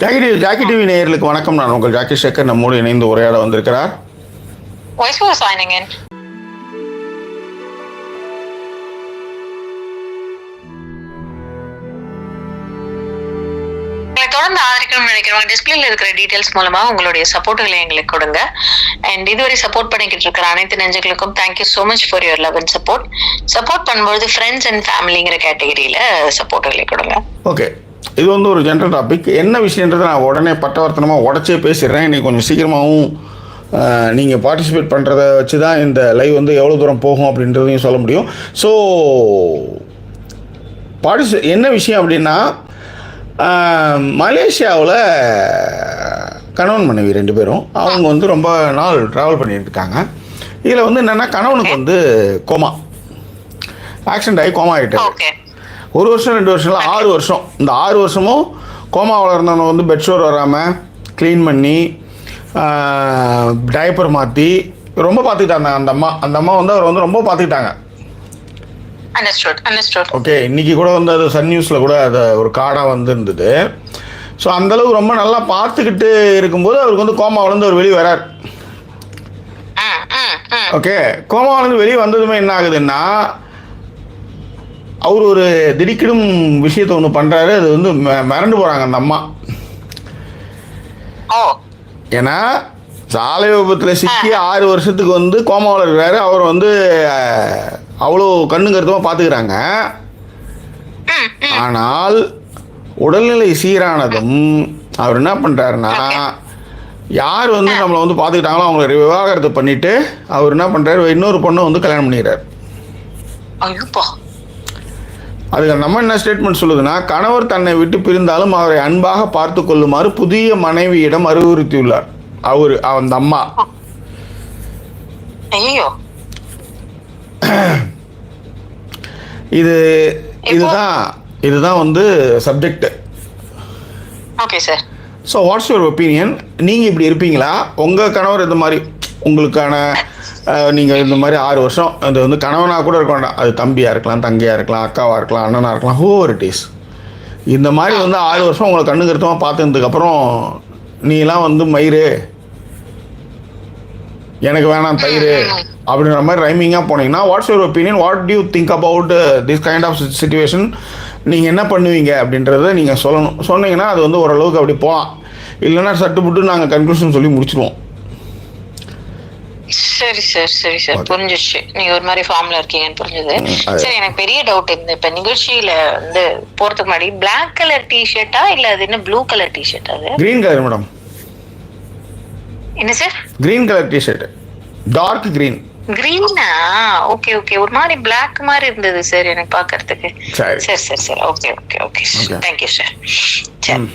Jackie TV Jackie TV நேயர்களுக்கு வணக்கம். நான் உங்கள் ஜாக்கி சேகர். நம்மோடு இணைந்து உரையாட வந்திருக்கிறார். தொடர்ந்து ஆதரிக்கணும்னு நினைக்கிறவங்க டிஸ்பிளேல இருக்கிற டீடைல்ஸ் மூலமா உங்களுடைய சப்போர்ட்டுகளை எங்களுக்கு கொடுங்க. அண்ட் இதுவரை சப்போர்ட் பண்ணிக்கிட்டு இருக்கிற அனைத்து நெஞ்சுகளுக்கும் thank you so much for your love and support support பண்ணும்போது ஃப்ரெண்ட்ஸ் அண்ட் ஃபேமிலிங்கிற கேட்டகரியில சப்போர்ட்டுகளை கொடுங்க. ஓகே இது வந்து ஒரு ஜென்ரல் டாபிக் என்ன விஷயன்றதை நான் உடனே பட்டவர்த்தனமாக உடச்சே பேசிடுறேன். இன்னைக்கு கொஞ்சம் சீக்கிரமாகவும் நீங்கள் பார்ட்டிசிபேட் பண்ணுறத வச்சு தான் இந்த லைவ் வந்து எவ்வளோ தூரம் போகும் அப்படின்றதையும் சொல்ல முடியும். ஸோ பார்ட்டிசி என்ன விஷயம் அப்படின்னா மலேசியாவில் கணவன் மனைவி ரெண்டு பேரும் அவங்க வந்து ரொம்ப நாள் ட்ராவல் பண்ணிட்டு இருக்காங்க. இதில் வந்து என்னென்னா கணவனுக்கு வந்து கோமா. ஆக்சிடென்ட் ஆகி கோமா ஆகிட்டு ஒரு வருஷம் ரெண்டு வருஷம் இல்லை ஆறு வருஷம். இந்த ஆறு வருஷமும் கோமாவில் இருந்தவங்க வந்து பெட்ஷோர் வராமல் க்ளீன் பண்ணி டைப்பர் மாற்றி ரொம்ப பார்த்துக்கிட்டாங்க அந்த அம்மா. அந்த அம்மா வந்து அவர் வந்து ரொம்ப பார்த்துக்கிட்டாங்க ஓகே இன்றைக்கி கூட வந்து அது சன் நியூஸில் கூட அது ஒரு கார்டாக வந்து இருந்தது ஸோ அந்தளவுக்கு ரொம்ப நல்லா பார்த்துக்கிட்டு இருக்கும்போது அவருக்கு வந்து கோமாவிலேருந்து அவர் வெளியே வரார். ஓகே கோமாவிலேருந்து வெளியே வந்ததுமே என்ன ஆகுதுன்னா அவர் ஒரு திடுக்கிடும் விஷயத்தை ஒன்று பண்ணுறாரு அது வந்து மிரண்டு போகிறாங்க அந்த அம்மா. ஏன்னா சாலை விபத்தில் சிக்கி ஆறு வருஷத்துக்கு வந்து கோமாவில் இருக்கிறாரு அவர் வந்து அவ்வளோ கண்ணு கருத்தமாக பார்த்துக்கிறாங்க ஆனால் உடல்நிலை சீரானதும் அவர் என்ன பண்ணுறாருன்னா யார் வந்து நம்மளை வந்து பார்த்துக்கிட்டாங்களோ அவங்கள விவாகரத்து பண்ணிவிட்டு அவர் என்ன பண்ணுறாரு இன்னொரு பொண்ணை வந்து கல்யாணம் ஐயோப்பா. அதுக்கு நம்ம என்ன ஸ்டேட்மெண்ட் சொல்லுதுன்னா கணவர் தன்னை விட்டு பிரிந்தாலும் அவரை அன்பாக பார்த்து கொள்ளுமாறு புதிய மனைவியிடம் அறிவுறுத்தியுள்ளார். அவர் அந்த அம்மா. ஐயோ. இது இதுதான் இதுதான் வந்து subject okay sir so what's your opinion நீங்கள் இப்படி இருப்பீங்களா? உங்கள் கணவர் இந்த மாதிரி உங்களுக்கான நீங்கள் இந்த மாதிரி ஆறு வருஷம் அது வந்து கணவனாக கூட இருக்க வேண்டாம். அது தம்பியாக இருக்கலாம் தங்கையாக இருக்கலாம் அக்காவாக இருக்கலாம் அண்ணனாக இருக்கலாம் ஹோ இட் இஸ் இந்த மாதிரி வந்து ஆறு வருஷம் உங்களை கண்ணு கருத்தமாக பார்த்துனதுக்கப்புறம் நீலாம் வந்து மயிறு எனக்கு வேணாம் தயிர். அப்படின்ற மாதிரி ரைமிங்காக போனீங்கன்னா what's your opinion what you think about this kind of situation நீங்கள் என்ன பண்ணுவீங்க அப்படின்றத நீங்கள் சொல்லணும். சொன்னீங்கன்னா அது வந்து ஓரளவுக்கு அப்படி போகலாம் இல்லைன்னா சட்டுப்புட்டு நாங்கள் கன்க்ளூஷன் சொல்லி முடிச்சிடுவோம் சரி சார் சரி சார். புரிஞ்சிச்சு நீங்க ஒரு மாதிரி ஃபார்ம்ல இருக்கீங்கன்னு புரிஞ்சது. சரி எனக்கு பெரிய டவுட் இந்த இப்ப நிகழ்ச்சியில வந்து போறதுக்கு முன்னாடி Black கலர் டிஷர்ட்டா இல்ல அது என்ன ப்ளூ கலர் டிஷர்ட் அது? க்ரீன் கலர் மேடம் என்ன sir? Green colour t-shirt dark green கிரீனா okay okay ஒரு மாதிரி Black மாதிரி இருந்தது சார் எனக்கு பாக்குறதுக்கு. சரி. சரி சரி okay okay okay. Thank you sir. சரி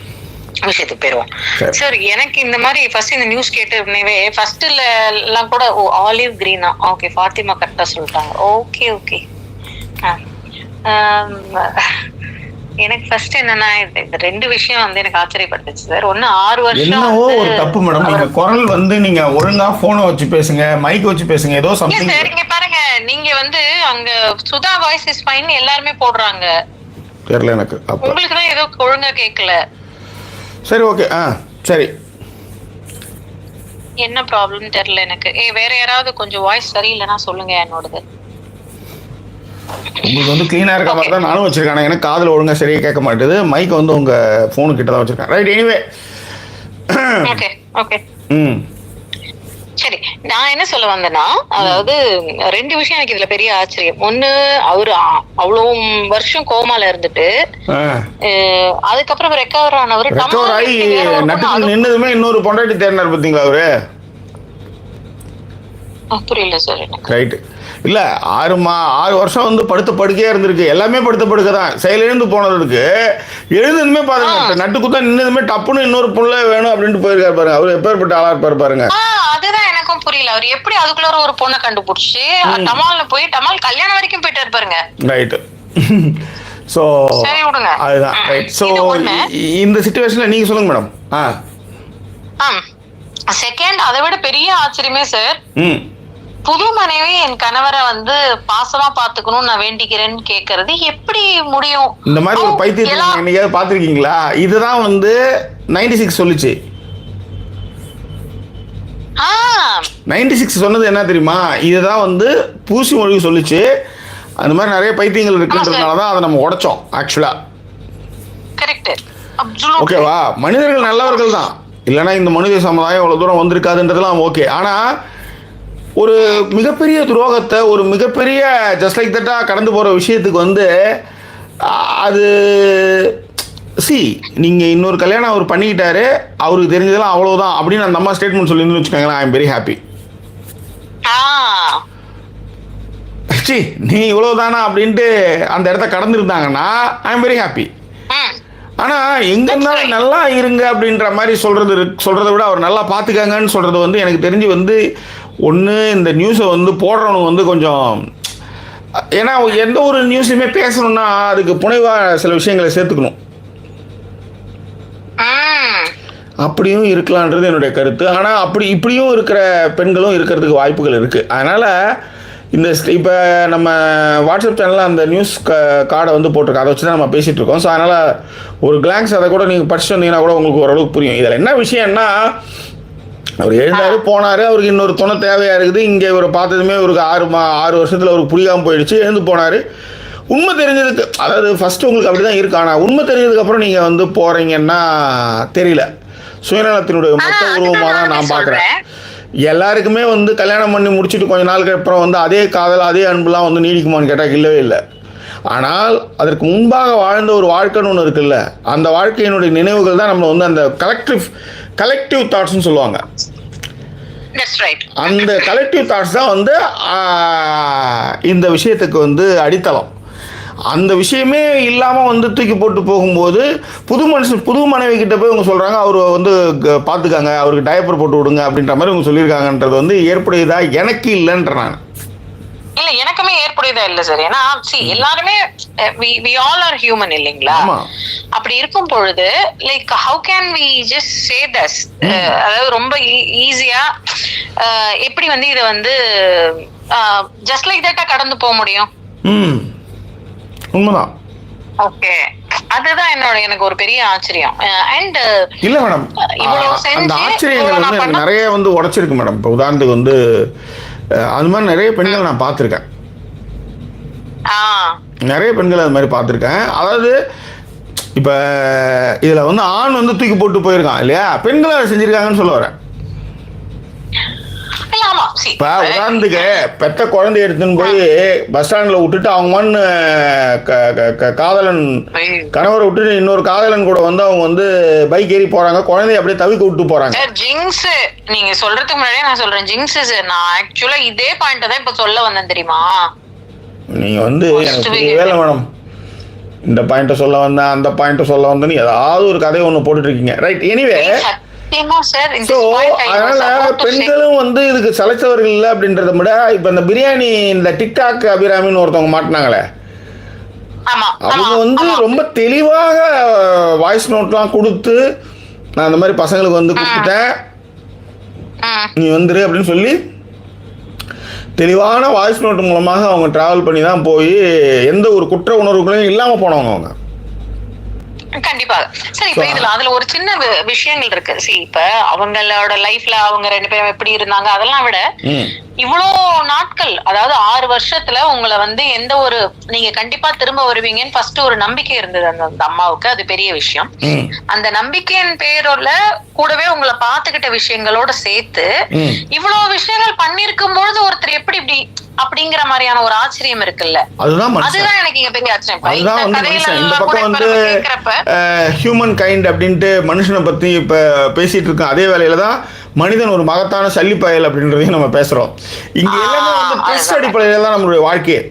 விஷயத்துக்கு போயிருவோம். சரி. எனக்கு இந்த மாதிரி ஃபர்ஸ்ட் இந்த நியூஸ் கேட்ட உடனேவே ஃபர்ஸ்ட்ல எல்லாம் கூட ஓ ஆலிவ் கிரீனா ஓகே ஃபாத்திமா கரெக்டா சொல்லிட்டாங்க. ஓகே ஓகே எனக்கு ஃபர்ஸ்ட் என்னன்னா இந்த ரெண்டு விஷயம் வந்து எனக்கு ஆச்சரியப்படுத்துச்சு சார் ஒண்ணு ஆறு வருஷம் என்னவோ ஒரு தப்பு மேடம் நீங்கள் குரல் வந்து நீங்கள் ஒழுங்காக ஃபோனை வச்சு பேசுங்க மைக் வச்சு பேசுங்க ஏதோ சம்திங் சார் இங்க பாருங்க. நீங்க வந்து அங்க சுதா வாய்ஸ் இஸ் ஃபைன் எல்லாருமே போடுறாங்க. தெரியல எனக்கு உங்களுக்கு தான் ஏதோ ஒழுங்கா கேட்கல சரி ஓகே ஆ சரி. என்ன ப்ராப்ளம் தெரியல எனக்கு. ஏ வேற யாராவது கொஞ்சம் வாய்ஸ் சரியில்லைன்னா சொல்லுங்க என்னோடது. உங்களுக்கு வந்து க்ளீனாக இருக்க மாதிரி தான் நானும் வச்சுருக்கேன். எனக்கு காதில் ஒழுங்காக சரியாக கேட்க மாட்டேது. மைக் வந்து உங்கள் ஃபோனு கிட்ட தான் வச்சுருக்கேன். ரைட் எனிவே ஓகே ஓகே ம். சரி நான் என்ன சொல்ல வந்தேன்னா அதாவது ரெண்டு விஷயம் எனக்கு இதுல பெரிய ஆச்சரியம். ஒண்ணு அவரு அவ்வளவு வருஷம் கோமால இருந்துட்டு அதுக்கப்புறம் ரெக்கவர் ஆனவர் ரெக்கவர் ஆகி நட்டுக்கு நின்னதுமே இன்னொரு பொண்டாட்டி தேடினார் பார்த்தீங்களா அவரு? புரியல சார் ரைட்டு இல்லை ஆறு மா ஆறு வருஷம் வந்து படுத்த படுக்கையாக இருந்திருக்கு. எல்லாமே படுத்த படுக்கை தான். செயலிழந்து போனதுக்கு எழுந்ததுமே பாருங்க நட்டு குத்தா நின்னதுமே டப்புன்னு இன்னொரு புள்ள வேணும் அப்படின்ட்டு போயிருக்காரு பாருங்க. அவர் எப்பேற்பட்ட ஆளா இருப்பாரு பாருங்க. அதுதான் எனக்கும் புரியல. அவர் எப்படி அதுக்குள்ள ஒரு பொண்ணை கண்டுபிடிச்சு டமால்ல போய் டமால் கல்யாணம் வரைக்கும் போயிட்டு இருப்பாருங்க ரைட்டு ஸோ அதுதான். Right so. இந்த சுச்சுவேஷனில் நீங்கள் சொல்லுங்க மேடம். ஆ. செகண்ட் அதை விட பெரிய ஆச்சரியமே சார் ம். புது மனைவி என் கணவரை வந்து பாசமா பாத்துக்கணும்னு நான் வேண்டிக்கிறேன்னு கேக்குறது எப்படி முடியும்? இந்த மாதிரி ஒரு பைத்தியத்தை என்னைக்காவது பார்த்துருக்கீங்களா? இதுதான் வந்து நைன்டி சிக்ஸ் சொல்லுச்சு. நைன்டி சிக்ஸ் சொன்னது என்ன தெரியுமா? இதுதான் வந்து பூசி மொழி சொல்லுச்சு. அந்த மாதிரி நிறைய பைத்தியங்கள் இருக்குன்றதுனால தான் அதை நம்ம உடைச்சோம் அப்சல்யூட் ஓகேவா மனிதர்கள் நல்லவர்கள் தான். இல்லைன்னா இந்த மனித சமுதாயம் இவ்வளோ தூரம் வந்திருக்காதுன்றதுலாம் ஓகே ஆனால் ஒரு மிகப்பெரிய துரோகத்தை ஒரு மிகப்பெரிய ஜஸ்ட் லைக் தட்டாக கடந்து போகிற விஷயத்துக்கு வந்து அது சி நீங்கள் இன்னொரு கல்யாணம் அவர் பண்ணிக்கிட்டாரு அவருக்கு தெரிஞ்சதெல்லாம் அவ்வளோதான் அப்படின்னு அந்த அம்மா ஸ்டேட்மெண்ட் சொல்லிருந்து வச்சுக்கோங்களேன் ஐ எம் வெரி ஹாப்பி சி நீ இவ்வளோதானா அப்படின்ட்டு அந்த இடத்த கடந்துருந்தாங்கன்னா ஐ எம் வெரி ஹாப்பி ஆனால் எங்க இருந்தாலும் நல்லா இருங்க அப்படின்ற மாதிரி சொல்றது இருக்கு- சொல்றதை விட அவர் நல்லா பார்த்துக்கங்கன்னு சொல்றது வந்து எனக்கு தெரிஞ்சு வந்து ஒன்று இந்த நியூஸை வந்து போடுறவனுங்க வந்து கொஞ்சம் ஏன்னா எந்த ஒரு நியூஸுமே பேசணும்னா அதுக்கு புனைவாக சில விஷயங்களை சேர்த்துக்கணும். அப்படியும் இருக்கலான்றது என்னுடைய கருத்து. ஆனால் அப்படி இப்படியும் இருக்கிற பெண்களும் இருக்கிறதுக்கு வாய்ப்புகள் இருக்குது அதனால் இந்த இப்போ நம்ம வாட்ஸ்அப் சேனலில் அந்த நியூஸ் க கார்டை வந்து போட்டிருக்கோம் அதை வச்சு தான் நம்ம பேசிகிட்டு இருக்கோம். ஸோ அதனால் ஒரு கிளான்ஸ் அதை கூட நீங்கள் படிச்சுட்டு வந்தீங்கன்னா கூட உங்களுக்கு ஓரளவுக்கு புரியும். இதில் என்ன விஷயம்னா அவர் எழுந்தாரு போனார் அவருக்கு இன்னொரு துணை தேவையாக இருக்குது. இங்கே இவரை பார்த்ததுமே இவருக்கு ஆறு மா ஆறு வருஷத்தில் அவருக்கு புரியாமல் போயிடுச்சு எழுந்து போனார். உண்மை தெரிஞ்சதுக்கு அதாவது ஃபஸ்ட்டு உங்களுக்கு அப்படி தான் இருக்கு ஆனால் உண்மை தெரிஞ்சதுக்கப்புறம் நீங்கள் வந்து போகிறீங்கன்னா தெரியல. சுயநலத்தினுடைய மொத்த உருவமாக தான் நான் பார்க்குறேன். எல்லாருக்குமே வந்து கல்யாணம் பண்ணி முடிச்சுட்டு கொஞ்ச நாளுக்கு அப்புறம் வந்து அதே காதல் அதே அன்புலாம் வந்து நீடிக்குமான்னு கேட்டால் இல்லவே இல்லை. ஆனால் அதற்கு முன்பாக வாழ்ந்த ஒரு வாழ்க்கைன்னு ஒன்று இருக்குல்ல அந்த வாழ்க்கையினுடைய நினைவுகள் தான் நம்மளை வந்து அந்த கலெக்டிவ் கலெக்டிவ் தாட்ஸ்னு சொல்லுவாங்க. அந்த கலெக்டிவ் தாட்ஸ் தான் வந்து இந்த விஷயத்துக்கு வந்து அடித்தளம். அந்த விஷயமே இல்லாமல் வந்து தூக்கி போட்டு போகும்போது புது மனுஷன் புது மனைவி கிட்ட போய் இவங்க சொல்கிறாங்க அவர் வந்து பார்த்துக்காங்க அவருக்கு டயப்பர் போட்டு விடுங்க அப்படின்ற மாதிரி இவங்க சொல்லியிருக்காங்கன்றது வந்து ஏற்புடையதா எனக்கு இல்லைன்ற நான். இல்ல எனக்குமே ஏற்புடையதா இல்ல சார் ஏன்னா சி எல்லாருமே வி ஆல் ஆர் ஹியூமன் இல்லைங்களா. அப்படி இருக்கும் பொழுது like how can we just say thus அதாவது ரொம்ப ஈஸியா எப்படி வந்து இதை வந்து ஜஸ்ட் லைக் தட்டா கடந்து போக முடியும்? உண்மைதான். ஓகே அதுதான் என்னோட எனக்கு ஒரு பெரிய ஆச்சரியம். அண்ட் இல்லை மேடம் இவ்வளவு அந்த ஆச்சரியங்கள் வந்து எனக்கு நிறைய வந்து உடைச்சிருக்கு மேடம் இப்போ உதாரணத்துக்கு வந்து அது மாதிரி நிறைய பெண்கள் நான் பார்த்துருக்கேன். நிறைய பெண்கள் அது மாதிரி பார்த்துருக்கேன். அதாவது இப்போ இதில் வந்து ஆண் வந்து தூக்கி போட்டு போயிருக்கான் இல்லையா? பெண்கள் அதை செஞ்சுருக்காங்கன்னு சொல்ல வரேன். இப்போ உதாரணத்துக்கு பெத்த குழந்தை எடுத்துன்னு போய் பஸ் ஸ்டாண்டில் விட்டுட்டு அவங்க மண் க- க- க- காதலன் கணவரை விட்டுட்டு இன்னொரு காதலன் கூட வந்து அவங்க வந்து பைக் ஏறி போகிறாங்க குழந்தைய அப்படியே தவிக்க விட்டு போகிறாங்க சார் ஜிங்ஸ் நீங்க சொல்றதுக்கு முன்னாடியே நான் சொல்றேன். ஜிங்ஸ் நான் ஆக்சுவலா இதே பாயிண்ட் தான் இப்ப சொல்ல வந்தேன் தெரியுமா? நீங்கள் வந்து இல்லை மேடம். இந்த பாயிண்ட்டை சொல்ல வந்தேன் அந்த பாயிண்ட்டை சொல்ல வந்தேன்னு ஏதாவது ஒரு கதையை ஒன்று போட்டுட்டு இருக்கீங்க. ரைட் எனிவே அதனால. பெண்களும் வந்து இதுக்கு சலைச்சவர்கள் இல்லை அப்படின்றத விட இப்போ இந்த பிரியாணி இந்த டிக்டாக் அபிராமின்னு ஒருத்தவங்க மாட்டினாங்களே. அவங்க வந்து. ரொம்ப தெளிவாக வாய்ஸ் நோட்லாம் கொடுத்து நான் அந்த மாதிரி பசங்களுக்கு வந்து கொடுத்துட்டேன். நீ வந்துரு அப்படின்னு சொல்லி தெளிவான வாய்ஸ் நோட் மூலமாக அவங்க டிராவல் பண்ணி தான் போய் எந்த ஒரு குற்ற உணர்வுகளையும் இல்லாமல் போனவங்க அவங்க. கண்டிப்பாக சரி இப்ப இதுல அதுல ஒரு சின்ன விஷயங்கள் இருக்கு. சி இப்ப அவங்களோட லைஃப்ல அவங்க ரெண்டு பேரும் எப்படி இருந்தாங்க அதெல்லாம் விட இவ்வளோ நாட்கள் அதாவது ஆறு வருஷத்துல உங்களை வந்து எந்த ஒரு நீங்க கண்டிப்பா திரும்ப வருவீங்கன்னு ஃபர்ஸ்ட் ஒரு நம்பிக்கை இருந்தது அந்த அம்மாவுக்கு. அது பெரிய விஷயம். அந்த நம்பிக்கையின் பேரோல கூடவே உங்களை பாத்துக்கிட்ட விஷயங்களோட சேர்த்து இவ்வளவு விஷயங்கள் பண்ணிருக்கும் பொழுது ஒருத்தர் எப்படி இப்படி அப்படிங்கிற மாதிரியான ஒரு ஆச்சரியம் இருக்குல்ல. அதுதான் எனக்கு இங்க பெரிய ஆச்சரியம் கதையில கூட ஹியூமன் கைண்ட் அப்படின்ட்டு மனுஷனை பற்றி இப்போ பேசிட்டு இருக்கோம். அதே வேலையில தான் மனிதன் ஒரு மகத்தான சல்லிப்பயல் அப்படின்றதையும் நம்ம பேசுகிறோம் இங்கே எல்லாமே வந்து டெஸ்ட். அடிப்படையில் தான் நம்மளுடைய வாழ்க்கையே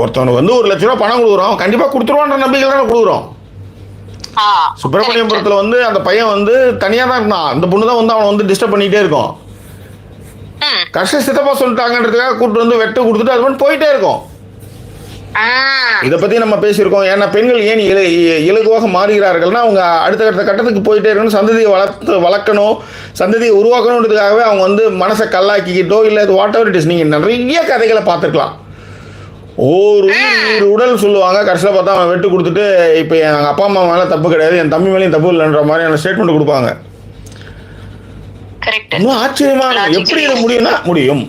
ஒருத்தவனுக்கு வந்து ஒரு லட்ச ரூபா பணம் கொடுக்குறோம். கண்டிப்பாக கொடுத்துருவான்ற நம்பிக்கையில் தானே கொடுக்குறோம். சுப்பிரமணியபுரத்தில் வந்து அந்த பையன் வந்து தனியாக தான் இருந்தான். அந்த பொண்ணு தான் வந்து அவனை வந்து டிஸ்டர்ப் பண்ணிகிட்டே இருக்கும். கஷ்ட சித்தப்பா சொல்லிட்டாங்கன்றதுக்காக கூப்பிட்டு வந்து வெட்டு கொடுத்துட்டு அது மட்டும் போயிட்டே இருக்கும். இதை பற்றி நம்ம பேசியிருக்கோம். ஏன்னா பெண்கள் ஏன் இலகுவாக மாறுகிறார்கள்னா அவங்க அடுத்த அடுத்த கட்டத்துக்கு போயிட்டே இருக்கணும். சந்ததியை வளர்த்து வளர்க்கணும். சந்ததியை உருவாக்கணுன்றதுக்காகவே அவங்க வந்து மனசை கல்லாக்கிக்கிட்டோ இல்லை வாட் எவர் இட் இஸ் நீங்கள் நிறைய கதைகளை பார்த்துருக்கலாம். ஒரு உயிர் உடல் சொல்லுவாங்க. கடைசியில் பார்த்தா அவன் வெட்டு கொடுத்துட்டு இப்போ என் அப்பா அம்மா மேலே தப்பு கிடையாது என் தம்பி மேலேயும் தப்பு இல்லைன்ற மாதிரியான ஸ்டேட்மெண்ட் கொடுப்பாங்க. ஆச்சரியமா. எப்படி இது முடியும்னா முடியும்.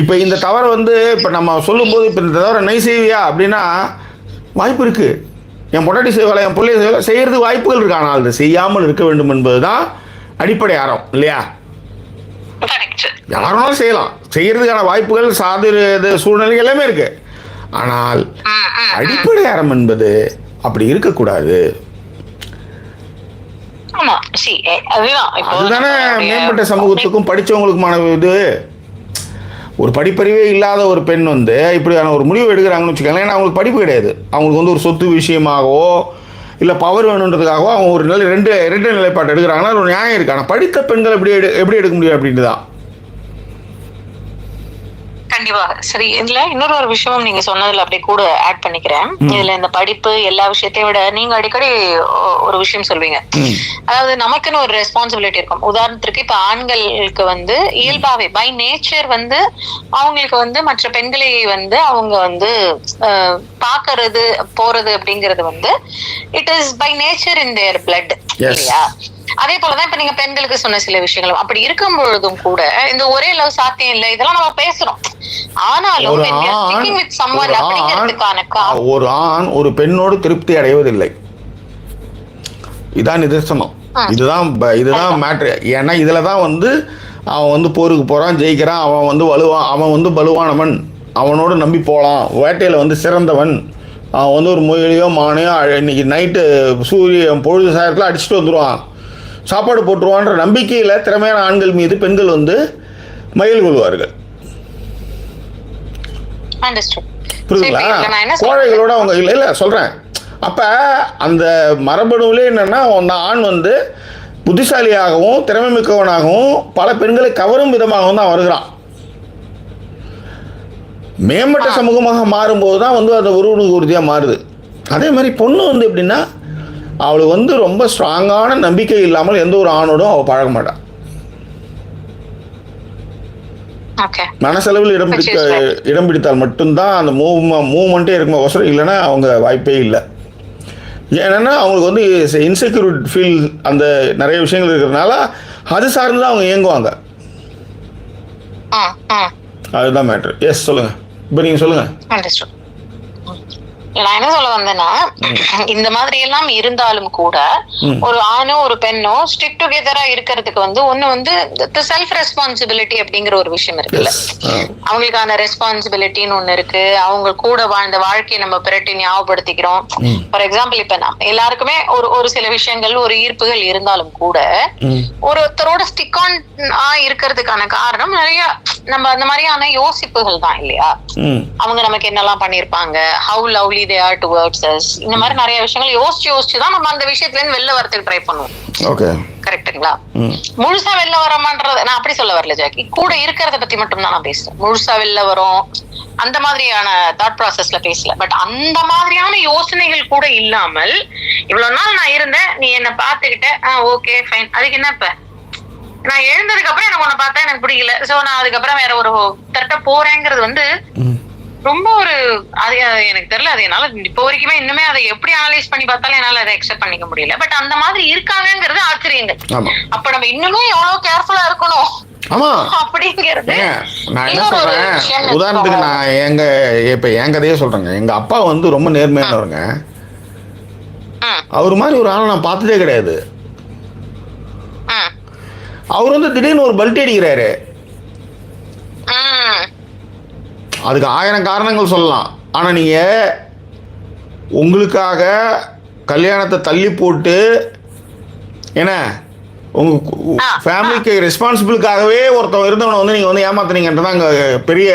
இப்போ இந்த தவறை வந்து இப்போ நம்ம சொல்லும்போது இப்போ இந்த தவறை நெய் செய்வியா? அப்படின்னா வாய்ப்பு இருக்கு. என் பொண்டாட்டி செய்வாளா என் பிள்ளை செய்வாளா செய்யறது வாய்ப்புகள் இருக்கு. ஆனால் அது செய்யாமல் இருக்க வேண்டும் என்பதுதான் அடிப்படை அறம் இல்லையா? யாருனாலும் செய்யலாம். செய்யறதுக்கான வாய்ப்புகள் சாதிர சூழ்நிலை எல்லாமே இருக்கு. ஆனால் அடிப்படை அறம் என்பது அப்படி இருக்கக்கூடாது. அதுதான். மேம்பட்ட சமூகத்துக்கும் படிச்சவங்களுக்குமான இது. ஒரு படிப்பறிவே இல்லாத ஒரு பெண் வந்து இப்படியான ஒரு முடிவு எடுக்கிறாங்கன்னு வச்சுக்கோங்களேன். ஏன்னா அவங்களுக்கு படிப்பு கிடையாது. அவங்களுக்கு வந்து ஒரு சொத்து விஷயமாகவோ இல்லை பவர் வேணுன்றதுக்காகவோ அவங்க ஒரு நிலை ரெண்டு ரெண்டு நிலைப்பாட்டு எடுக்கிறாங்கன்னா ஒரு நியாயம் இருக்கு. ஆனால் படித்த பெண்கள் எப்படி எடு எப்படி எடுக்க முடியும் அப்படின்ட்டு தான் கண்டிப்பா. சரி இதுல இன்னொரு ஒரு விஷயமும் நீங்க சொன்னதுல அப்படியே கூட ஆட் பண்ணிக்கிறேன். இதுல இந்த படிப்பு எல்லா விஷயத்தையும் விட நீங்க அடிக்கடி ஒரு விஷயம் சொல்வீங்க. அதாவது நமக்குன்னு ஒரு ரெஸ்பான்சிபிலிட்டி இருக்கும். உதாரணத்திற்கு இப்ப ஆண்களுக்கு வந்து இயல்பாவே பை நேச்சர் வந்து அவங்களுக்கு வந்து மற்ற பெண்களை வந்து அவங்க வந்து பாக்குறது போறது அப்படிங்கிறது வந்து it is by nature in their blood. இல்லையா? அதே போலதான் இப்ப நீங்க பெண்களுக்கு சொன்ன சில விஷயங்களும். அப்படி இருக்கும் பொழுதும் கூட இந்த ஒரே லவ் சாத்தியம் இல்லை. இதெல்லாம் நம்ம பேசுறோம். ஆனாலும் ஒரு ஆண் ஒரு பெண்ணோடு திருப்தி அடைவதில்லை. இதான் நிதர்சனம். இதுதான் இதுதான் மேட்ரு ஏன்னா இதில் தான் வந்து அவன் வந்து போருக்கு போகிறான் ஜெயிக்கிறான் அவன் வந்து வலுவான் அவன் வந்து பலுவானவன் அவனோடு நம்பி போகலாம் வேட்டையில் வந்து சிறந்தவன். அவன் வந்து ஒரு முயலையோ மானையோ இன்னைக்கு நைட்டு சூரியன் பொழுது சாயத்தில் அடிச்சுட்டு வந்துடுவான் சாப்பாடு போட்டுருவான்ற நம்பிக்கையில் திறமையான ஆண்கள் மீது பெண்கள் வந்து மயில் கொள்வார்கள். புரியுதுங்களா? கோழைகளோட அவங்க இல்லை இல்லை சொல்கிறேன் அப்போ அந்த மரபணுவிலே என்னென்னா அந்த ஆண் வந்து புத்திசாலியாகவும் திறமை மிக்கவனாகவும் பல பெண்களை கவரும் விதமாகவும் தான் வருகிறான். மேம்பட்ட சமூகமாக மாறும்போது தான் வந்து அந்த உருவனுக்கு உறுதியாக மாறுது. அதே மாதிரி பொண்ணு வந்து எப்படின்னா அவளுக்கு வந்து ரொம்ப ஸ்ட்ராங்கான நம்பிக்கை இல்லாமல் எந்த ஒரு ஆணோடும் அவள் பழக Okay. மனசளவில் இடம் பிடிக்க. இடம் பிடித்தால் மட்டும்தான் அந்த மூவ் மூவ்மெண்ட்டே இருக்குமே ஒசரம் இல்லைன்னா அவங்க வாய்ப்பே இல்லை ஏன்னா அவங்களுக்கு வந்து இன்செக்யூர் ஃபீல் அந்த நிறைய விஷயங்கள் இருக்கிறதுனால அது சார்ந்து தான் அவங்க இயங்குவாங்க. அதுதான் மேட்ரு எஸ் சொல்லுங்கள் இப்போ நீங்கள் சொல்லுங்கள். நான் என்ன சொல்ல வந்தேன்னா இந்த மாதிரி எல்லாம் இருந்தாலும் கூட. ஒரு ஆணோ ஒரு பெண்ணோ ஸ்டிக் டுகெதரா இருக்கிறதுக்கு வந்து ஒண்ணு வந்து செல்ஃப் ரெஸ்பான்சிபிலிட்டி அப்படிங்கிற ஒரு விஷயம் இருக்குல்ல. அவங்களுக்கான ரெஸ்பான்சிபிலிட்டின்னு ஒண்ணு இருக்கு. அவங்க கூட வாழ்ந்த வாழ்க்கையை நம்ம பிரட்டி ஞாபகப்படுத்திக்கிறோம். ஃபார் எக்ஸாம்பிள் இப்ப நான் எல்லாருக்குமே ஒரு ஒரு சில விஷயங்கள் ஒரு ஈர்ப்புகள் இருந்தாலும் கூட ஒருத்தரோட ஸ்டிக் ஆன் ஆ இருக்கிறதுக்கான காரணம் நிறைய நம்ம அந்த மாதிரியான யோசிப்புகள் தான் இல்லையா? அவங்க நமக்கு என்னெல்லாம் பண்ணிருப்பாங்க how lovely they are towards us இந்த மாதிரி நிறைய விஷயங்கள் யோசிச்சு யோசிச்சு தான் நம்ம அந்த விஷயத்துல இருந்து வெளில வரதுக்கு ட்ரை பண்ணுவோம். ஓகே கரெக்ட்டுங்களா முழுசா வெளில வரமான்றது நான் அப்படி சொல்ல வரல ஜாக்கி. கூட இருக்கிறத பத்தி மட்டும் தான் நான் பேசுறேன். முழுசா வெளில வரும். அந்த மாதிரியான தாட் ப்ராசஸ்ல பேசல. பட் அந்த மாதிரியான யோசனைகள் கூட இல்லாமல் இவ்வளவு நாள் நான் இருந்தேன் நீ என்ன பாத்துக்கிட்ட ஆஹ் ஓகே ஃபைன் அதுக்கு என்ன இப்ப? நான் எழுந்ததுக்கு அப்புறம் எனக்கு உன்னை பார்த்தா எனக்கு பிடிக்கல. சோ நான் அதுக்கப்புறம் வேற ஒரு தட்ட போறேங்கிறது வந்து ரொம்ப ஒரு அது எனக்கு தெரியல. அது என்னால இப்போ வரைக்குமே இன்னுமே அதை எப்படி அனலைஸ் பண்ணி பார்த்தாலும் என்னால அதை அக்செப்ட் பண்ணிக்க முடியல. பட் அந்த மாதிரி இருக்காங்கங்கிறது ஆச்சரியங்கள். ஆமாம் அப்ப நம்ம இன்னுமே எவ்வளவு கேர்ஃபுல்லா இருக்கணும்? நான் என்ன விஷயம் உதாரணத்துக்கு. நான் எங்க இப்போ என் கதையே சொல்கிறேங்க எங்கள் அப்பா வந்து ரொம்ப நேர்மையானவருங்க. அவர் மாதிரி ஒரு ஆளை நான் பார்த்ததே கிடையாது. அவர் வந்து திடீர்னு ஒரு பல்ட்டி அடிக்கிறாரு ம். அதுக்கு ஆயிரம் காரணங்கள் சொல்லலாம். ஆனால் நீங்கள் உங்களுக்காக கல்யாணத்தை தள்ளி போட்டு என்ன? உங்கள் ஃபேமிலிக்கு ரெஸ்பான்சிபிளுக்காகவே ஒருத்தன் இருந்தவனை வந்து நீங்கள் வந்து ஏமாத்துனீங்கன்றது தான் அங்கே பெரிய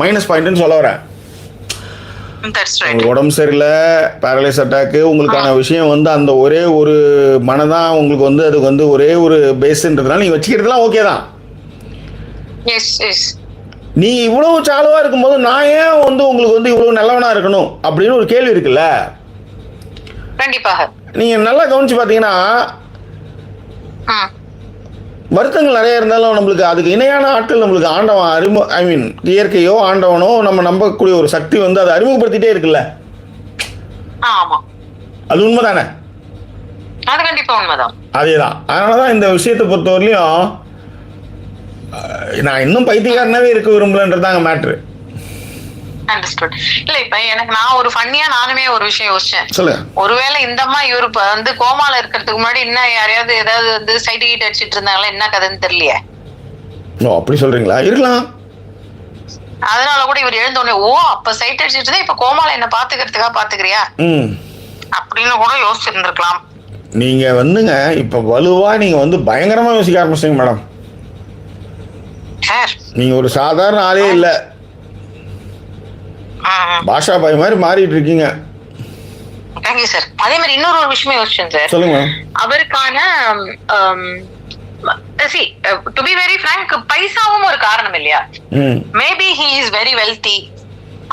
மைனஸ் பாயிண்ட்னு சொல்ல வரேன். உடம்பு சரியில்லை பேரலைஸ் அட்டாக்கு உங்களுக்கான விஷயம் வந்து அந்த ஒரே ஒரு மனதான் உங்களுக்கு வந்து அதுக்கு வந்து ஒரே ஒரு பேஸுன்றதுனால நீங்கள் வச்சுக்கிறதுலாம் ஓகே தான். நீங்க இவ்வளவு சாலுவா இருக்கும்போது நான் ஏன் வந்து உங்களுக்கு வந்து இவ்வளவு நல்லவனா இருக்கணும் அப்படின்னு ஒரு கேள்வி இருக்குல்ல? கண்டிப்பாக. நீங்க நல்லா கவனிச்சு பார்த்தீங்கன்னா வருத்தங்கள் நிறைய இருந்தாலும் நம்மளுக்கு அதுக்கு இணையான ஆட்கள் நம்மளுக்கு ஆண்டவன் அறிமு ஐ மீன் இயற்கையோ ஆண்டவனோ நம்ம நம்பக்கூடிய ஒரு சக்தி வந்து அதை அறிமுகப்படுத்திட்டே இருக்குல்ல? அது உண்மைதானே? அது கண்டிப்பா உண்மைதான். அதே தான் அதனால தான் இந்த விஷயத்தை பொறுத்தவரையிலையும் நான் இன்னும் பைத்தியக்காரனாவே இருக்க விரும்பலன்றதாங்க மேட்ரு அண்டர்ஸ்டுட் இல்ல இப்ப எனக்கு நான் ஒரு ஃபன்னியா நானுமே ஒரு விஷயம் யோசிச்சேன். ஒருவேளை இந்த அம்மா இவரு வந்து கோமால இருக்கிறதுக்கு முன்னாடி இன்னும் யாரையாவது ஏதாவது வந்து சைடு கீட் அடிச்சிட்டு இருந்தாங்களா? என்ன கதைன்னு தெரியலையே. ஓ அப்படி சொல்றீங்களா? இருக்கலாம். அதனால கூட இவர் எழுந்த உடனே ஓ அப்ப சைட் அடிச்சிட்டு இருந்தா இப்ப கோமால என்ன பாத்துக்கிறதுக்கா பாத்துக்கிறியா? ம். அப்படின்னு கூட யோசிச்சிருந்திருக்கலாம். நீங்கள் வந்துங்க இப்போ வலுவாக நீங்கள் வந்து பயங்கரமாக யோசிக்க ஆரம்பிச்சிங்க மேடம். சார். நீங்கள் ஒரு சாதாரண ஆளே இல்லை. பாஷா பாய் மாதிரி மாறிட்டு இருக்கீங்க. Thank you sir. அதே மாதிரி இன்னொரு ஒரு விஷயமே யோசிச்சேன் சார். சொல்லுங்க. அவருக்கான see to be very frank பைசாவும் ஒரு காரணம் இல்லையா? Maybe he is very wealthy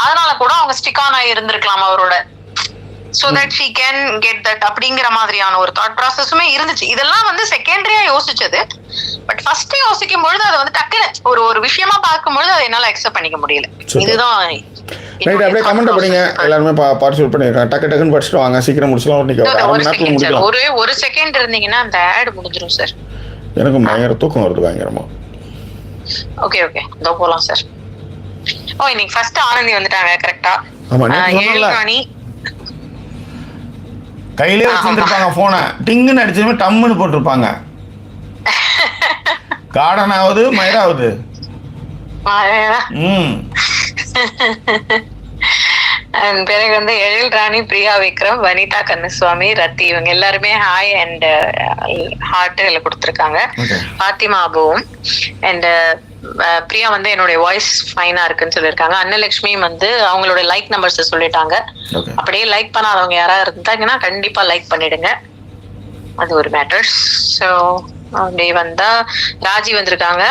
அதனால கூட அவங்க ஸ்டிக் ஆன் ஆகி இருந்திருக்கலாம் அவரோட. So that she can get that அப்படிங்கிற மாதிரியான ஒரு தாட் ப்ராசஸுமே இருந்துச்சு. இதெல்லாம் வந்து செகண்டரியா யோசிச்சது. பட் ஃபர்ஸ்ட் யோசிக்கும் பொழுது அதை வந்து டக்குன்னு ஒரு ஒரு விஷயமா பார்க்கும் பொழுது அதை என்னால அக்செப்ட் பண்ணிக்க முடியல. இதுதான் ரைட் அப்படியே கமெண்ட் படிங்க. எல்லாருமே பார்ட்டிசிபேட் பண்ணியிருக்காங்க டக்கு டக்குன்னு படிச்சுட்டு வாங்க. சீக்கிரம் முடிச்சலாம் இன்னைக்கு ஒரு ஒரு மணி செகண்ட் இருந்தீங்கன்னா அந்த ஆட் முடிஞ்சிரும் சார். எனக்கும் பயங்கர தூக்கம் வருது பயங்கரமா. ஓகே ஓகே இதோ போலாம் சார். ஓ இன்னைக்கு ஃபர்ஸ்ட் ஆனந்தி வந்துட்டாங்க கரெக்டா ஆமா, நேத்து சொன்னேன்ல. கையிலே வச்சுருப்பாங்க ஃபோனை டிங்குன்னு அடிச்சதுமே டம்முன்னு போட்டிருப்பாங்க. கார்டன் ஆகுது அதேதான். ம். பிறகு வந்து எழில் ராணி பிரியா விக்ரம் வனிதா கண்ணசுவாமி ரத்தி. இவங்க எல்லாருமே ஹாய் அண்ட் ஹார்ட்டுகளை கொடுத்துருக்காங்க. Okay. பாத்திமா அபுவும். அண்ட் பிரியா வந்து என்னுடைய வாய்ஸ் ஃபைனா இருக்குன்னு சொல்லியிருக்காங்க. அன்னலட்சுமி வந்து அவங்களோட லைக் நம்பர்ஸ் சொல்லிட்டாங்க. அப்படியே லைக் பண்ணாதவங்க யாராவது இருந்தாங்கன்னா கண்டிப்பா லைக் பண்ணிடுங்க. அது ஒரு மேட்டர் ஸோ அப்படியே வந்தா ராஜி வந்திருக்காங்க.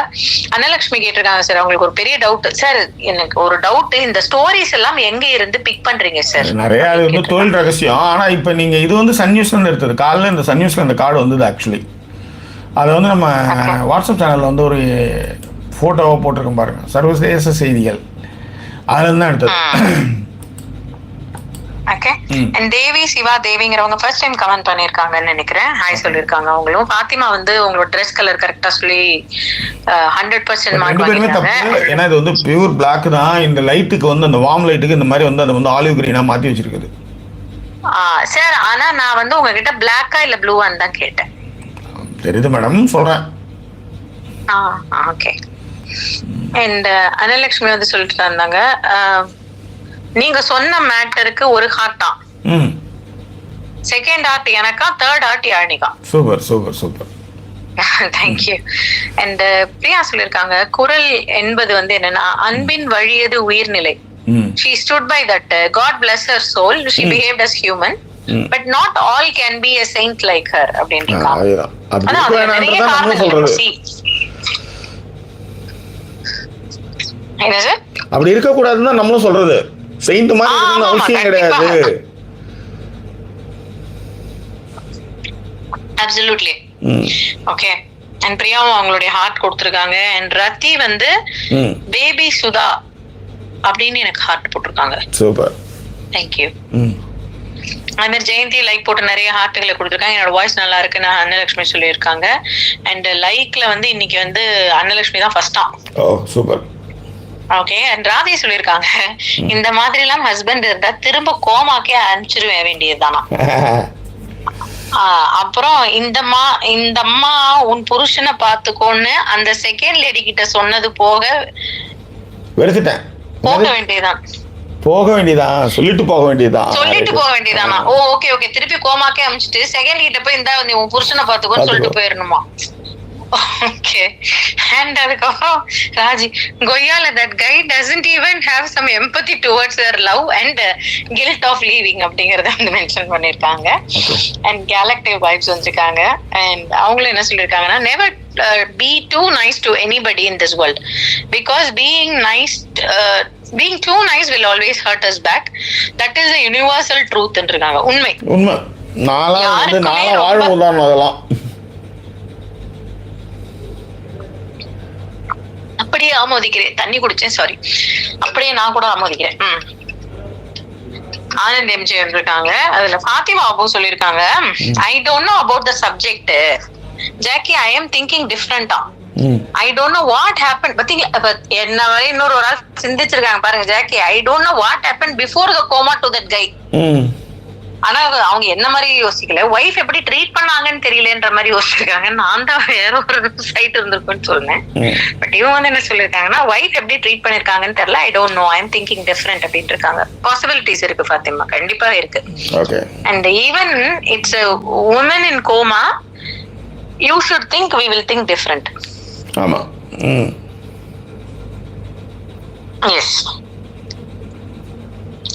அன்னலட்சுமி கேட்டிருக்காங்க சார் அவங்களுக்கு ஒரு பெரிய டவுட் சார் எனக்கு ஒரு டவுட் இந்த ஸ்டோரிஸ் எல்லாம் எங்க இருந்து பிக் பண்றீங்க சார்? நிறைய அது வந்து தொழில் ரகசியம். ஆனா இப்போ நீங்க இது வந்து சன் நியூஸ்ல எடுத்தது. காலைல இந்த சன் நியூஸ்ல இந்த கார்டு வந்தது ஆக்சுவலி அதை வந்து நம்ம வாட்ஸ்அப் சேனல்ல வந்து ஒரு போட்டோவை போட்டிருக்கோம் பாருங்க. சர்வதேச செய்திகள். அதுல தான் எடுத்தது ஓகே தேவி சிவா தேவிங்கிறவங்க ஃபர்ஸ்ட் டைம் கமெண்ட் பண்ணிருக்காங்கன்னு நினைக்கிறேன். ஹாய் சொல்லியிருக்காங்க அவங்களும். பாத்திமா வந்து உங்களோட ட்ரெஸ் கலர் கரெக்டா சொல்லி ஹண்ட்ரட் பர்சன்ட் மார்க் ஏன்னா இது வந்து பியூர் பிளாக் தான். இந்த லைட்டுக்கு வந்து அந்த வார்ம் லைட்டுக்கு இந்த மாதிரி வந்து அதை வந்து ஆலிவ் கிரீனா மாத்தி வச்சிருக்குது. சார் ஆனா நான் வந்து உங்ககிட்ட பிளாக்கா இல்ல ப்ளூவான்னு தான் கேட்டேன். தெரியுது மேடம் சொல்றேன். ஓகே அண்ட் அனலட்சுமி வந்து சொல்லிட்டு இருந்தாங்க. ஆஹ், நீங்க சொன்ன மேட்டருக்கு ஒரு ஹார்ட் தான் செகண்ட் ஹார்ட் எனக்கா third heart Yazhnika super super super. Thank you and Priya சொல்லியிருக்காங்க குரல் என்பது வந்து என்னன்னா அன்பின் வழியது உயிர்நிலை. ம். She stood by that uh, god bless her soul. She behaved as human. Mm. but not all can be a saint like her ஆ, அப்படின்ட்டு அதேதான் அப்படி அதான் இருக்க அது நிறைய வேணான்றதான் நம்மளும் காரணங்கள் சொல்றது see. என்ன சார் அப்படி இருக்கக்கூடாதுன்னு தான் நம்மளும் சொல்றது. செயின்ட் மாதிரி இருக்கணும்னு அவசியம். கிடையாது. அப்சல்யூட்லி ஓகே அண்ட் பிரியாவும் அவங்களுடைய ஹார்ட் கொடுத்துருக்காங்க. அண்ட் ரத்தி வந்து பேபி சுதா அப்படின்னு எனக்கு ஹார்ட் போட்டிருக்காங்க. சூப்பர் தேங்க்யூ அது மாதிரி ஜெயந்தி லைக் போட்டு நிறைய ஹார்ட்டுகளை கொடுத்துருக்காங்க. என்னோட வாய்ஸ் நல்லா இருக்குன்னு அன்னலட்சுமி சொல்லியிருக்காங்க. அண்ட் லைக்ல வந்து இன்னைக்கு வந்து அன்னலட்சுமி தான் ஃபர்ஸ்டா ஓ சூப்பர் ஓகே ராதே சொல்லியிருக்காங்க இந்த மாதிரி எல்லாம் ஹஸ்பண்ட் இருந்தா திரும்ப கோமாக்கே அனுப்பிச்சிருவே வேண்டியதுதானா? அப்புறம் இந்த மா இந்த அம்மா உன் புருஷனை பாத்துக்கோன்னு அந்த செகண்ட் லேடி கிட்ட சொன்னது போக வெறுத்துட்டேன். போக? வேண்டியதுதான். போக வேண்டியதான் சொல்லிட்டு போக வேண்டியதான் சொல்லிட்டு போக வேண்டியதானா ஓ ஓகே ஓகே திருப்பி கோமாக்கே அமிச்சிட்டு செகண்ட் கிட்ட போய் இந்த உன் புருஷனை பாத்துக்கோன்னு சொல்லிட்டு. போயிடணுமா ஓகே அண்ட் அதுக்கப்புறம் ராஜி கொய்யால that guy doesn't even have some empathy towards your love and guilt of leaving அப்படிங்கறத வந்து மென்ஷன் பண்ணிருக்காங்க. அண்ட் கேலக்டிவ் வைப்ஸ் வந்திருக்காங்க. அண்ட் அவங்களும் என்ன சொல்லியிருக்காங்கன்னா never be too nice to anybody in this world because being nice being too nice will always hurt us back that is universal truth இருக்காங்க உண்மை. உண்மை. நான்லாம் வந்து நானும் வாழும் உதாரணம் அதெல்லாம். அப்படியே ஆமோதிக்கிறேன். தண்ணி குடிச்சேன் சாரி அப்படியே நான் கூட ஆமோதிக்கிறேன். ம். ஆனந்த் எம்ஜி இருக்காங்க அதுல ஃபாத்திமா அபு சொல்லிருக்காங்க I don't know about the subject Jackie I am thinking டிஃப்ரெண்டா I don't know what happen பத்தீங்களா என்ன வரை இன்னொரு ஒரு ஆள் சிந்திச்சிருக்காங்க பாருங்க Jackie. I don't know what happen before the coma to that guy ஆனா அவங்க- என்ன மாதிரி யோசிக்கல? ஒய்ஃப் எப்படி ட்ரீட் பண்ணாங்கன்னு தெரியலன்ற மாதிரி யோசிச்சிருக்காங்க. நான் தான் வேற ஒரு சைட் இருந்திருக்கும்னு சொன்னேன் பட் இவங்க வந்து என்ன சொல்லிருக்காங்கன்னா ஒய்ஃப் எப்படி ட்ரீட் பண்ணிருக்காங்கன்னு தெரியல. I don't know I am thinking different அப்படின்னு இருக்காங்க. பாசிபிலிட்டிஸ் இருக்கு ஃபாத்திமா கண்டிப்பா இருக்கு. And even it's woman in coma you should think we will think different ஆமாம் ம். எஸ்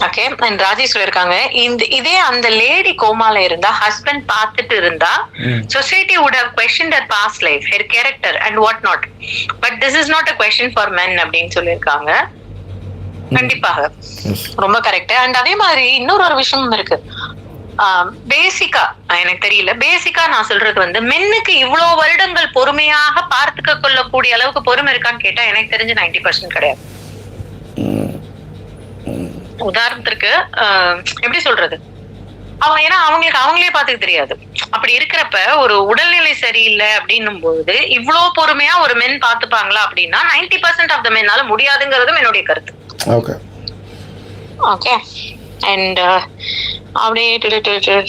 ஓகே அண்ட் ராஜி சொல்லிருக்காங்க இந்த இதே அந்த லேடி கோமால இருந்தா ஹஸ்பண்ட் பார்த்துட்டு இருந்தா. Society would have question their past life her character and what not but this is not a question for men அப்படின்னு சொல்லியிருக்காங்க. கண்டிப்பாக. ரொம்ப கரெக்ட் அண்ட் அதே மாதிரி இன்னொரு ஒரு விஷயமும் இருக்கு. பேசிக்கா எனக்கு தெரியல. பேசிக்கா நான் சொல்றது வந்து மென்னுக்கு இவ்வளவு வருடங்கள் பொறுமையாக பார்த்துக்க கொள்ளக்கூடிய அளவுக்கு பொறுமை இருக்கான்னு கேட்டா எனக்கு தெரிஞ்சு 90% பர்சன்ட் கிடையாது. உதாரணத்திற்கு எப்படி சொல்றது? அவங்க ஏன்னா அவங்களுக்கு அவங்களே பாத்துக்க தெரியாது. அப்படி இருக்கிறப்ப ஒரு உடல்நிலை சரியில்லை அப்படின்னும் போது இவ்வளவு பொறுமையா ஒரு மென் பாத்துப்பாங்களா அப்படின்னா 90% பர்சன்ட் ஆஃப் த மென்னால முடியாதுங்கிறதும் என்னுடைய கருத்து. ஓகே ஓகே அண்ட் அப்படியே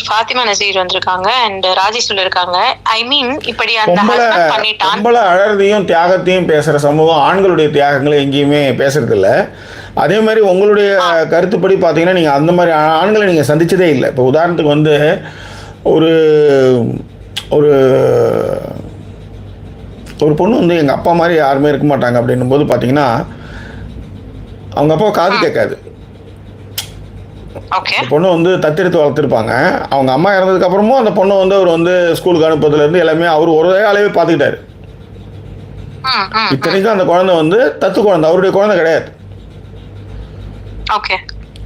ஃபாத்திமா நசீர் வந்திருக்காங்க. அண்ட் ராஜி சொல்லிருக்காங்க ஐ மீன் இப்படி அந்த பண்ணிட்டான். பொம்பளை அழறதையும் தியாகத்தையும் பேசுகிற சமூகம் ஆண்களுடைய தியாகங்களை எங்கேயுமே பேசுறது இல்ல அதே மாதிரி உங்களுடைய கருத்துப்படி பார்த்தீங்கன்னா நீங்கள் அந்த மாதிரி ஆண்களை நீங்கள் சந்திச்சதே இல்லை. இப்போ உதாரணத்துக்கு வந்து ஒரு ஒரு ஒரு பொண்ணு வந்து எங்கள் அப்பா மாதிரி யாருமே இருக்க மாட்டாங்க அப்படின்னும் போது பார்த்தீங்கன்னா அவங்க அப்பா காது கேட்காது. பொண்ணு வந்து தத்தெடுத்து வளர்த்துருப்பாங்க. அவங்க அம்மா இறந்ததுக்கு அப்புறமும் அந்த பொண்ணு வந்து அவர் வந்து ஸ்கூலுக்கு அனுப்புறதுலேருந்து எல்லாமே அவர் ஒரே அளவே பார்த்துக்கிட்டாரு. இத்தனைக்கும் அந்த குழந்தை வந்து தத்து குழந்தை. அவருடைய குழந்தை கிடையாது.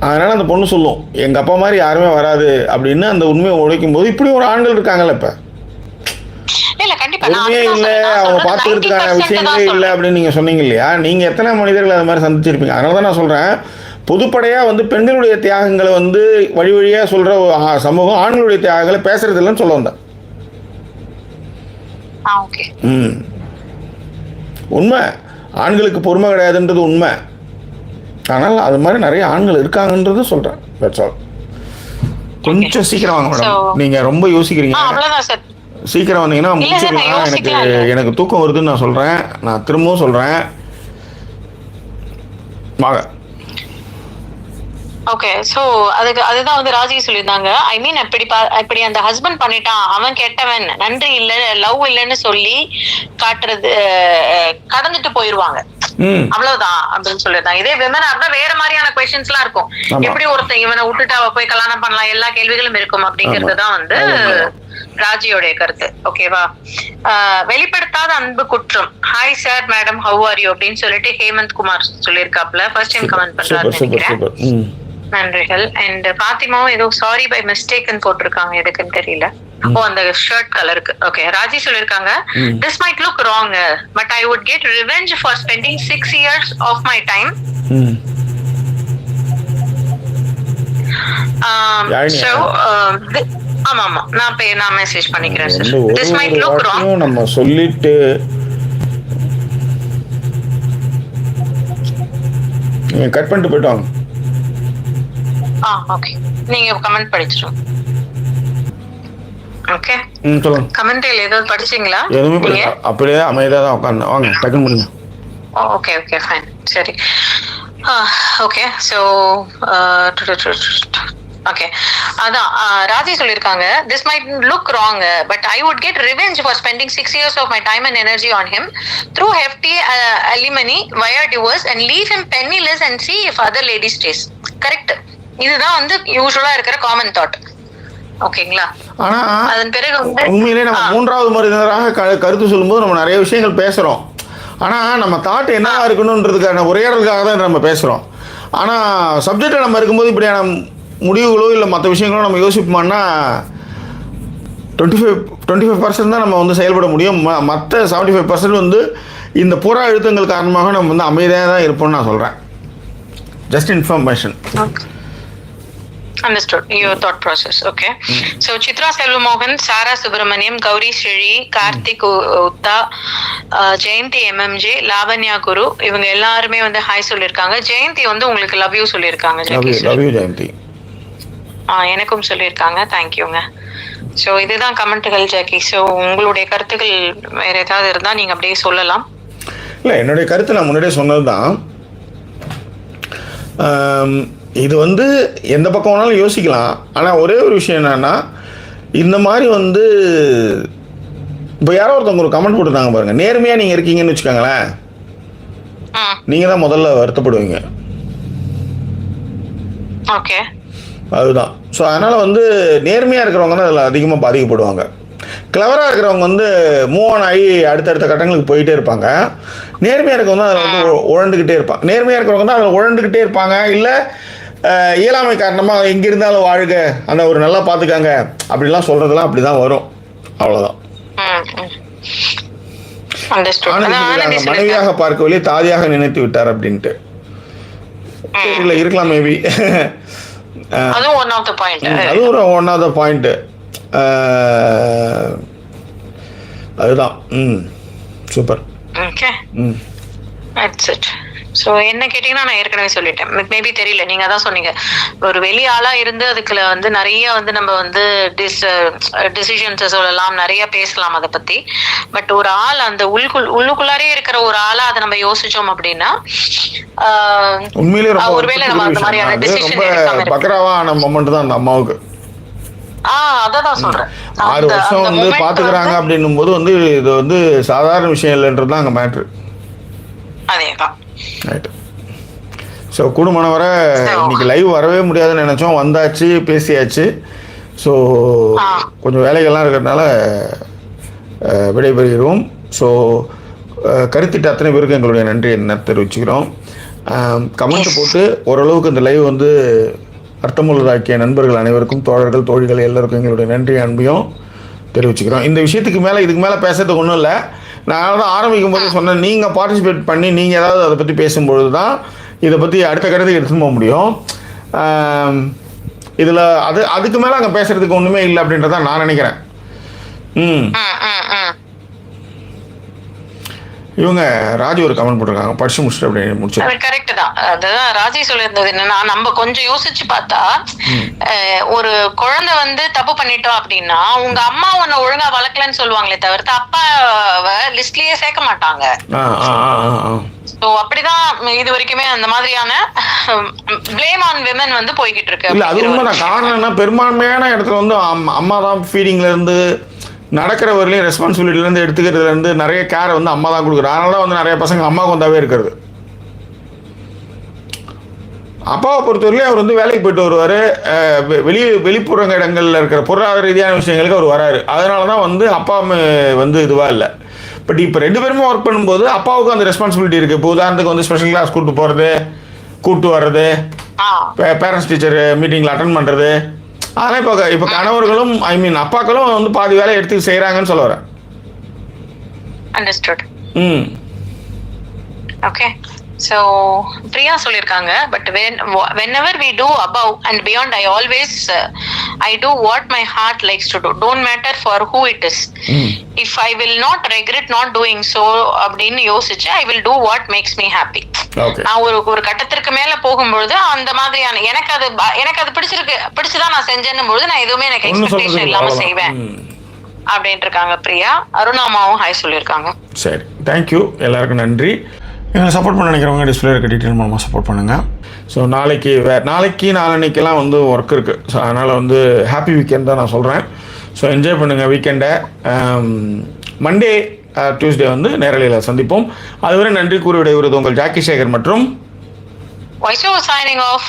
அதனால் அந்த பொண்ணு சொல்லும் எங்கள் அப்பா மாதிரி யாருமே வராது அப்படின்னு அந்த உண்மையை உழைக்கும் போது இப்படி ஒரு ஆண்கள் இருக்காங்கல்ல இப்போ. உண்மையே இல்லை சொல்றேன். அவங்க 90% விஷயங்களே இல்லை சொல்றேன். அப்படின்னு நீங்கள் சொன்னீங்க இல்லையா? நீங்கள் எத்தனை மனிதர்கள் அது மாதிரி சந்திச்சிருப்பீங்க? அதனால தான் நான் சொல்கிறேன் பொதுப்படையாக வந்து பெண்களுடைய தியாகங்களை வந்து வழி வழியாக சொல்கிற சமூகம் ஆண்களுடைய தியாகங்களை பேசுறது இல்லைன்னு சொல்ல வந்தேன். ம். உண்மை. ஆண்களுக்கு பொறுமை கிடையாதுன்றது உண்மை. ஆனால் அது மாதிரி நிறைய ஆண்கள் இருக்காங்கன்றது சொல்கிறேன் தட்ஸ் ஆல் கொஞ்சம் சீக்கிரம் வாங்க மேடம் நீங்கள் ரொம்ப யோசிக்கிறீங்க. சீக்கிரம் வந்தீங்கன்னா முடிச்சிடலாம் எனக்கு. எனக்கு தூக்கம் வருதுன்னு நான் சொல்கிறேன் நான் திரும்பவும் சொல்கிறேன் வாங்க. ஓகே சோ அதுக்கு அதுதான் வந்து ராஜி சொல்லியிருந்தாங்க. ஐ மீன் அப்படி இப்படி அந்த ஹஸ்பண்ட் பண்ணிட்டான். அவன் கெட்டவன். நன்றி இல்ல லவ் இல்லைன்னு சொல்லி காட்டுறது கடந்துட்டு போயிருவாங்க. அவ்வளவுதான் அப்படின்னு சொல்லியிருந்தாங்க. இதே விமனா இருந்தா வேற மாதிரியான கொஸ்டின்ஸ் எல்லாம் இருக்கும். எப்படி ஒருத்தன் இவனை விட்டுட்டு அவ போய் கல்யாணம் பண்ணலாம் எல்லா கேள்விகளும் இருக்கும் அப்படிங்கிறது தான் வந்து. ராஜியோடைய கருத்து. ஓகேவா வெளிப்படுத்தாத அன்பு குற்றம். Hi sir madam how are you அப்படின்னு சொல்லிட்டு ஹேமந்த் குமார் சொல்லியிருக்காப்ல ஃபர்ஸ்ட் டைம் கமெண்ட் சூப்பர் நினைக்கிறேன். நன்றிகள். அண்ட் பாத்திமாவும் ஏதோ சாரி பை மிஸ்டேக்னு போட்டிருக்காங்க எதுக்குன்னு தெரியல. ஓ அந்த ஷர்ட் கலருக்கு ஓகே ராஜி சொல்லிருக்காங்க. This might look wrong but I would get revenge for spending six years of my. Time so ஆமா ஆமா நான் பே நான் மெசேஜ் பண்ணிக்கிறேன் sir this might look wrong நம்ம சொல்லிட்டு கட் பண்ணிட்டு போயிட்டு வாங்க ஆ ஓகே நீங்க கமெண்ட் படிச்சிடும் ஓகே ம் சொல்லுங்க. கமெண்ட்ல ஏதாவது படிச்சீங்களா? எதுவுமே பண்ணல அப்படியே அமைதியாக தான் உட்காந்து வாங்க டக்குன்னு முடிங்க. ஓகே ஓகே ஃபைன் சரி. ஓகே ஸோ ஓகே அதான் ராஜி சொல்லியிருக்காங்க this might look wrong but I would get revenge for spending six years of my time and energy on him through hefty alimony via divorce and leave him penniless and see if other lady stays correct இதுதான் வந்து யூஸ்வலா இருக்கிற common thought ஓகேங்களா? ஆனா அதன் பிறகு வந்து உண்மையிலே நம்ம மூன்றாவது மனிதராக க கருத்து சொல்லும்போது நம்ம நிறைய விஷயங்கள் பேசுகிறோம் ஆனால் நம்ம தாட் என்னவா இருக்கணுன்றதுக்கான உரையாடலுக்காக தான் நம்ம பேசுகிறோம் ஆனால் சப்ஜெக்டில் நம்ம இருக்கும்போது இப்படியான முடிவுகளோ இல்லை மற்ற விஷயங்களோ நம்ம யோசிப்போம்னா twenty five twenty five percent தான் நம்ம வந்து செயல்பட முடியும். ம மற்ற செவன்ட்டி ஃபைவ் பர்சன்ட் வந்து இந்த புற அழுத்தங்கள் காரணமாக நம்ம வந்து அமைதியாக தான் இருப்போம்னு நான் சொல்கிறேன் just information understood your thought process okay so Chitra Selvamohan Sara Subramaniam Gowri Sri Karthik உத்தா Jayanthi MMJ Lavanya Guru இவங்க எல்லாருமே வந்து ஹாய் சொல்லியிருக்காங்க. ஜெயந்தி வந்து உங்களுக்கு லவ் யூ சொல்லியிருக்காங்க ஜெயந்தி ஆ, எனக்கும் சொல்லியிருக்காங்க. தேங்க்யூங்க ஸோ இதுதான் கமெண்ட்டுகள் ஜாக்கி ஸோ உங்களுடைய கருத்துக்கள் வேற ஏதாவது இருந்தால் நீங்கள் அப்படியே சொல்லலாம். இல்லை என்னுடைய கருத்து நான் முன்னாடியே சொன்னது தான் இது வந்து எந்த பக்கம் வேணாலும் யோசிக்கலாம். ஆனால் ஒரே ஒரு விஷயம் என்னன்னா இந்த மாதிரி வந்து இப்போ யாரோ ஒருத்தவங்க ஒரு கமெண்ட் போட்டுருந்தாங்க பாருங்கள் நேர்மையாக நீங்கள் இருக்கீங்கன்னு வச்சுக்கோங்களேன். நீங்கள் தான் முதல்ல வருத்தப்படுவீங்க. ஓகே. அதுதான். ஸோ அதனால் வந்து நேர்மையாக இருக்கிறவங்க தான் அதில் அதிகமாக பாதிக்கப்படுவாங்க. கிளவராக இருக்கிறவங்க வந்து மூவ் ஆன் ஆகி அடுத்தடுத்த கட்டங்களுக்கு போயிட்டே இருப்பாங்க. நேர்மையாக இருக்கவங்க தான் அதில் வந்து உழண்டுக்கிட்டே இருப்பாங்க நேர்மையாக இருக்கிறவங்க தான் அதில் உழண்டுக்கிட்டே இருப்பாங்க. இல்லை இயலாமை காரணமாக எங்கே இருந்தாலும் வாழ்க. அந்த ஒரு நல்லா பார்த்துக்காங்க. அப்படிலாம் சொல்கிறதெல்லாம் அப்படி தான் வரும் அவ்வளோதான் மனைவியாக பார்க்கவில்லை தாதியாக நினைத்து விட்டார் அப்படின்ட்டு. இல்லை இருக்கலாம் மேபி அதுவும் ஒன் ஆஃப் த பாயிண்ட் அது ஒரு ஒன் ஆஃப் த பாயிண்ட்டு அதுதான். ம் சூப்பர். ஓகே ம். தட்ஸ் இட் ஸோ என்ன கேட்டிங்கன்னா நான் ஏற்கனவே சொல்லிட்டேன். மேபி தெரியல. நீங்கள் அதான் சொன்னீங்க. ஒரு வெளி ஆளாக இருந்து அதுக்குள்ள வந்து நிறைய வந்து நம்ம வந்து டிஸ் டிசிஷன்ஸை சொல்லலாம். நிறைய பேசலாம் அதை பற்றி பட் ஒரு ஆள் அந்த உள்குள் உள்ளுக்குள்ளாரே இருக்கிற ஒரு ஆளாக அதை நம்ம யோசிச்சோம் அப்படின்னா ஆ, ஒருவேளை நம்ம அந்த மாதிரியான தான். இருக்கு. பக்கராவான மொமெண்ட் தான் அந்த அம்மாவுக்கு. தான் ஆறு வருஷம் வந்து பார்த்துக்கிறாங்க அப்படின்னும் போது வந்து இது வந்து சாதாரண விஷயம் இல்லைன்றது தான் அங்கே மேட்ரு அதே ரைட்டு ஸோ குடும்பம் வர இன்னைக்கு லைவ் வரவே முடியாதுன்னு நினச்சோம். வந்தாச்சு பேசியாச்சு. ஸோ. கொஞ்சம் வேலைகள்லாம் இருக்கிறதுனால விடைபெறுகிறோம். ஸோ கருத்திட்ட அத்தனை பேருக்கு எங்களுடைய நன்றி என்ன தெரிவிச்சுக்கிறோம். கமெண்ட் போட்டு ஓரளவுக்கு இந்த லைவ் வந்து அர்த்தமுள்ளதாக்கிய நண்பர்கள் அனைவருக்கும் தோழர்கள் தோழிகள் எல்லாருக்கும் எங்களுடைய நன்றி அன்பையும் தெரிவிச்சுக்கிறோம். இந்த விஷயத்துக்கு மேலே இதுக்கு மேலே பேசுறதுக்கு ஒன்றும் இல்லை. நான் தான் ஆரம்பிக்கும் போது சொன்னேன் நீங்கள் பார்ட்டிசிபேட் பண்ணி நீங்கள் ஏதாவது அதை பற்றி பேசும்பொழுது தான் இதை பற்றி அடுத்த கட்டத்துக்கு எடுத்துன்னு போக முடியும். இதில் அது அதுக்கு மேலே அங்கே பேசுறதுக்கு ஒன்றுமே இல்லை அப்படின்றத நான் நினைக்கிறேன். ம். இவங்க ராஜு ஒரு கமெண்ட் போட்டிருக்காங்க. படிச்சு முடிச்சுட்டு அப்படியே முடிச்சு அது கரெக்ட் தான். அதுதான் ராஜி சொல்லியிருந்தது என்னன்னா நம்ம கொஞ்சம் யோசிச்சு பார்த்தா ஒரு குழந்தை வந்து தப்பு பண்ணிட்டோம் அப்படின்னா உங்க அம்மா உன்னை ஒழுங்கா வளர்க்கலன்னு சொல்லுவாங்களே தவிர்த்து அப்பாவை லிஸ்ட்லயே சேர்க்க மாட்டாங்க. ஸோ அப்படிதான் இது வரைக்குமே அந்த மாதிரியான பிளேம் ஆன் விமன் வந்து போய்கிட்டு இருக்கு. இல்லை அது உண்மைதான். காரணம் என்ன பெரும்பான்மையான இடத்துல வந்து அம்- அம்மா தான் ஃபீடிங்ல இருந்து நடக்கிற வரலையும் ரெஸ்பான்சிபிலிட்டில இருந்து எடுத்துக்கிறதுல இருந்து நிறைய கேரை வந்து அம்மா தான் கொடுக்குறாங்க அதனால தான் வந்து நிறைய பசங்க அம்மாவுக்கு வந்தாவே இருக்கிறது. அப்பாவை பொறுத்தவரையிலும் அவர் வந்து வேலைக்கு போயிட்டு வருவார். வெளி வெளிப்புற இடங்களில் இருக்கிற பொருளாதார ரீதியான விஷயங்களுக்கு அவர் வராரு. அதனால தான் வந்து அப்பா வந்து இதுவாக இல்லை. பட் இப்போ ரெண்டு பேருமே ஒர்க் பண்ணும்போது அப்பாவுக்கும் அந்த ரெஸ்பான்சிபிலிட்டி இருக்குது இப்போ உதாரணத்துக்கு வந்து ஸ்பெஷல் கிளாஸ் கூப்பிட்டு போகிறது கூப்பிட்டு வர்றது பேரண்ட்ஸ் டீச்சர் மீட்டிங்கில் அட்டன் பண்ணுறது அதெல்லாம் இப்போ இப்போ கணவர்களும் ஐ மீன் அப்பாக்களும் வந்து பாதி வேலையை எடுத்து செய்கிறாங்கன்னு சொல்ல வரேன் அண்டர்ஸ்டுட் ம். ஓகே ஸோ பிரியா சொல்லியிருக்காங்க but when whenever we do above and beyond I always I do what my heart likes to do don't matter for who it is if I will not regret not doing so அப்படின்னு யோசிச்சு I will do what makes me happy நான் ஒரு ஒரு கட்டத்திற்கு மேல போகும்பொழுது அந்த மாதிரியான எனக்கு அது எனக்கு அது பிடிச்சிருக்கு பிடிச்சுதான் நான் செஞ்சேன்னும் பொழுது நான் எதுவுமே எனக்கு எக்ஸ்பெக்டேஷன் இல்லாம செய்வேன். அப்படின்ட்டு இருக்காங்க பிரியா. அருணாமாவும் ஹாய் சொல்லியிருக்காங்க. சரி. தேங்க்யூ எல்லாருக்கும் நன்றி. எங்களை சப்போர்ட் பண்ண நினைக்கிறவங்க டிஸ்பிளே இருக்க டீட்டெயில் மூலமாக சப்போர்ட் பண்ணுங்கள் ஸோ நாளைக்கு வே நாளைக்கு நாளன்னைக்கெல்லாம் வந்து ஒர்க் இருக்குது ஸோ அதனால் வந்து ஹாப்பி வீக்கெண்ட் தான் நான் சொல்கிறேன் ஸோ என்ஜாய் பண்ணுங்கள் வீக்கெண்டை மண்டே டியூஸ்டே வந்து நேரலையில் சந்திப்போம். அதுவரை நன்றி கூறி விடைபெறுவது உங்கள் ஜாக்கி சேகர் மற்றும் வாய்ஸ் சைனிங் ஆஃப்